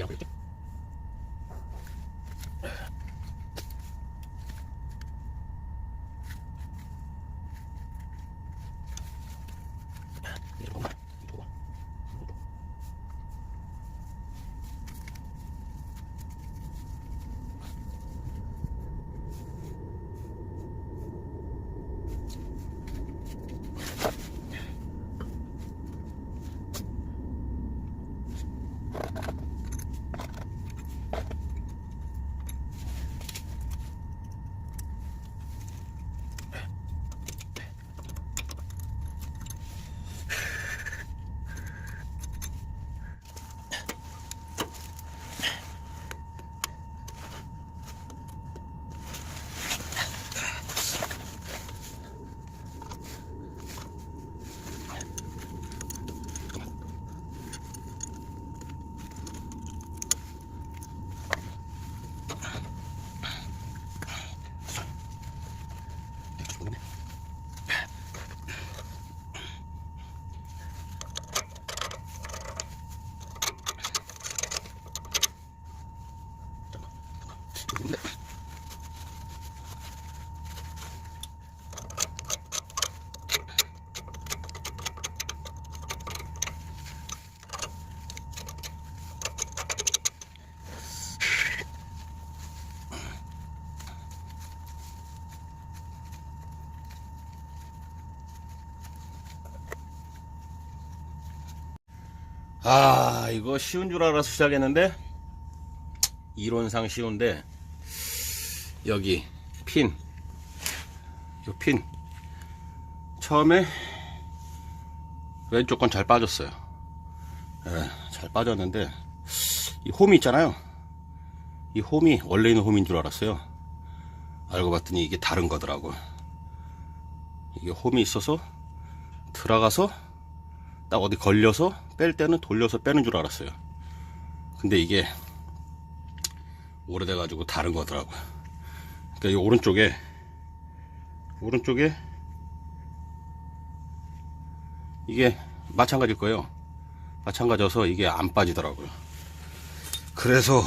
meow, meow, meow. 아 이거 쉬운 줄 알아서 시작했는데 이론상 쉬운데 여기 핀, 요핀 처음에 왼쪽 건 잘 빠졌어요. 예, 잘 빠졌는데 이 홈이 있잖아요. 이 홈이 원래 있는 홈인 줄 알았어요. 알고 봤더니 이게 다른 거더라고. 이게 홈이 있어서 들어가서 딱 어디 걸려서 뺄 때는 돌려서 빼는 줄 알았어요. 근데 이게 오래돼 가지고 다른 거더라고요. 그러니까 이 오른쪽에 오른쪽에 이게 마찬가지일 거예요. 마찬가지여서 이게 안 빠지더라고요. 그래서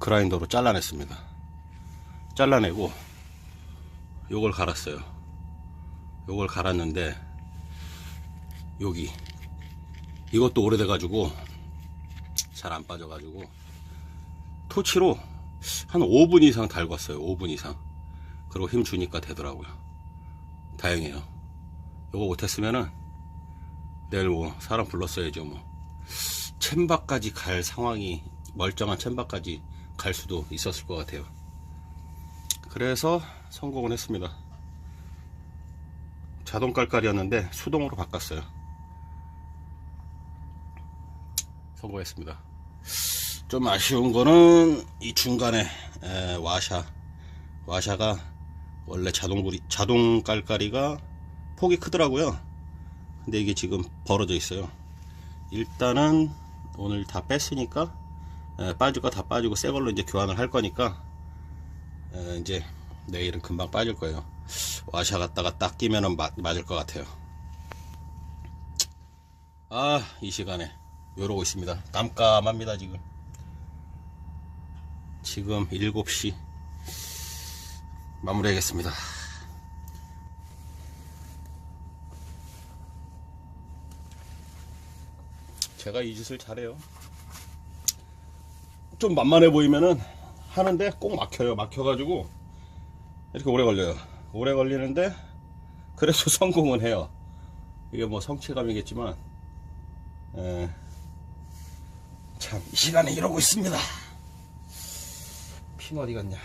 그라인더로 잘라냈습니다. 잘라내고 요걸 갈았어요. 요걸 갈았는데 여기 이것도 오래돼가지고 잘 안 빠져가지고 토치로 한 5분 이상 달궜어요 5분 이상 그리고 힘 주니까 되더라고요 다행이에요 요거 못했으면은 내일 뭐 사람 불렀어야죠 뭐 챔바까지 갈 상황이 멀쩡한 챔버까지 갈 수도 있었을 것 같아요. 그래서 성공을 했습니다. 자동 깔깔이었는데 수동으로 바꿨어요. 성공했습니다. 좀 아쉬운 거는 이 중간에 에, 와샤 와샤가 원래 자동 구리 자동 깔깔이가 폭이 크더라고요. 근데 이게 지금 벌어져 있어요. 일단은 오늘 다 뺐으니까 에, 빠질 거 다 빠지고 새 걸로 이제 교환을 할 거니까 에, 이제 내일은 금방 빠질 거예요. 와샤 갖다가 딱 끼면은 맞, 맞을 것 같아요. 아, 이 시간에 이러고 있습니다. 깜깜합니다, 지금. 지금 7시 마무리하겠습니다. 제가 이 짓을 잘해요. 좀 만만해 보이면은 하는데 꼭 막혀요. 막혀가지고 이렇게 오래 걸려요. 오래 걸리는데 그래도 성공은 해요. 이게 뭐 성취감이겠지만 에, 참, 이 시간에 이러고 있습니다. 핀 어디 갔냐?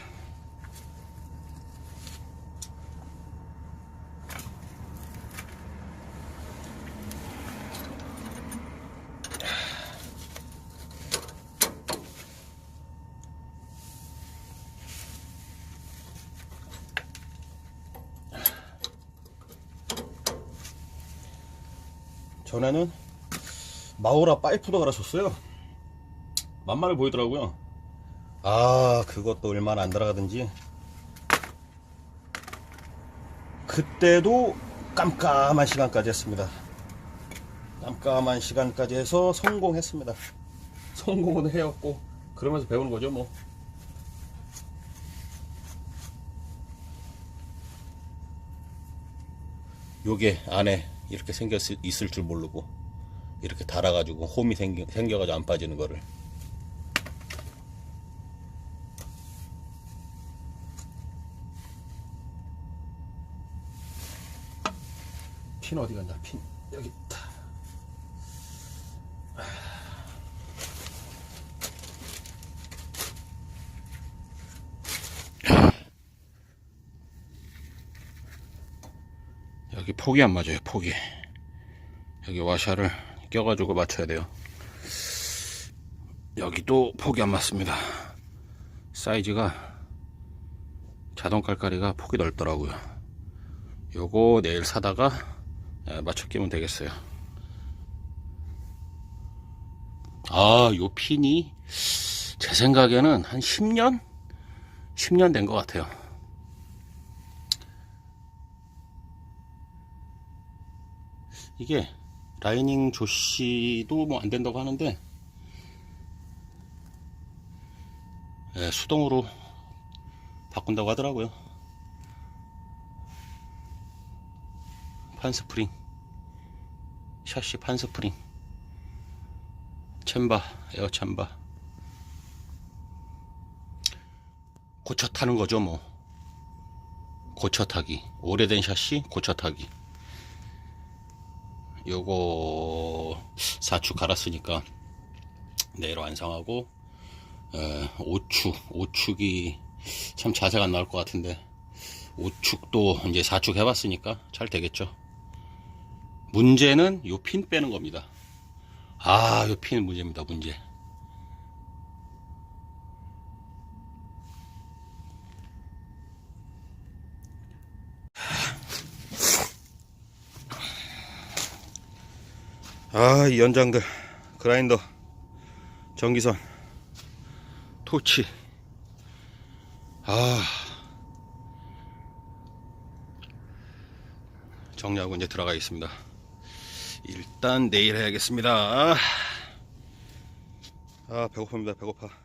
전에는 마오라 파이프도 갈아줬어요. 만만해 보이더라고요. 아, 그것도 얼마나 안 들어가든지. 그때도 깜깜한 시간까지 했습니다. 깜깜한 시간까지 해서 성공했습니다. 성공은 해였고, 그러면서 배우는 거죠, 뭐. 요게 안에 이렇게 생겼 있을 줄 모르고 이렇게 달아가지고 홈이 생겨, 생겨가지고 안 빠지는 거를 핀 어디 갔냐? 핀. 여기 있다. 여기 폭이 안 맞아요 폭이. 여기 와샤를 껴가지고 맞춰야 돼요. 여기도 폭이 안 맞습니다. 사이즈가 자동 깔깔이가 폭이 넓더라고요. 요거 내일 사다가 예, 맞춰 끼면 되겠어요 아요 핀이 제 생각에는 한 10년? 10년 된 것 같아요 이게 라이닝 조시도 뭐 안 된다고 하는데 예, 수동으로 바꾼다고 하더라고요. 판스프링. 샤시 판스프링. 챔바 에어 챔바. 고쳐 타는 거죠 뭐. 고쳐 타기. 오래된 샤시 고쳐 타기. 요거 4축 갈았으니까 내일 완성하고 에, 5축 5축이 참 자세가 안 나올 것 같은데 5축도 이제 4축 해봤으니까 잘 되겠죠 문제는 요 핀 빼는 겁니다 아 요 핀 문제입니다 문제 아, 이 연장들, 그라인더, 전기선, 토치. 아. 정리하고 이제 들어가겠습니다. 일단 내일 해야겠습니다. 아, 배고픕니다. 배고파.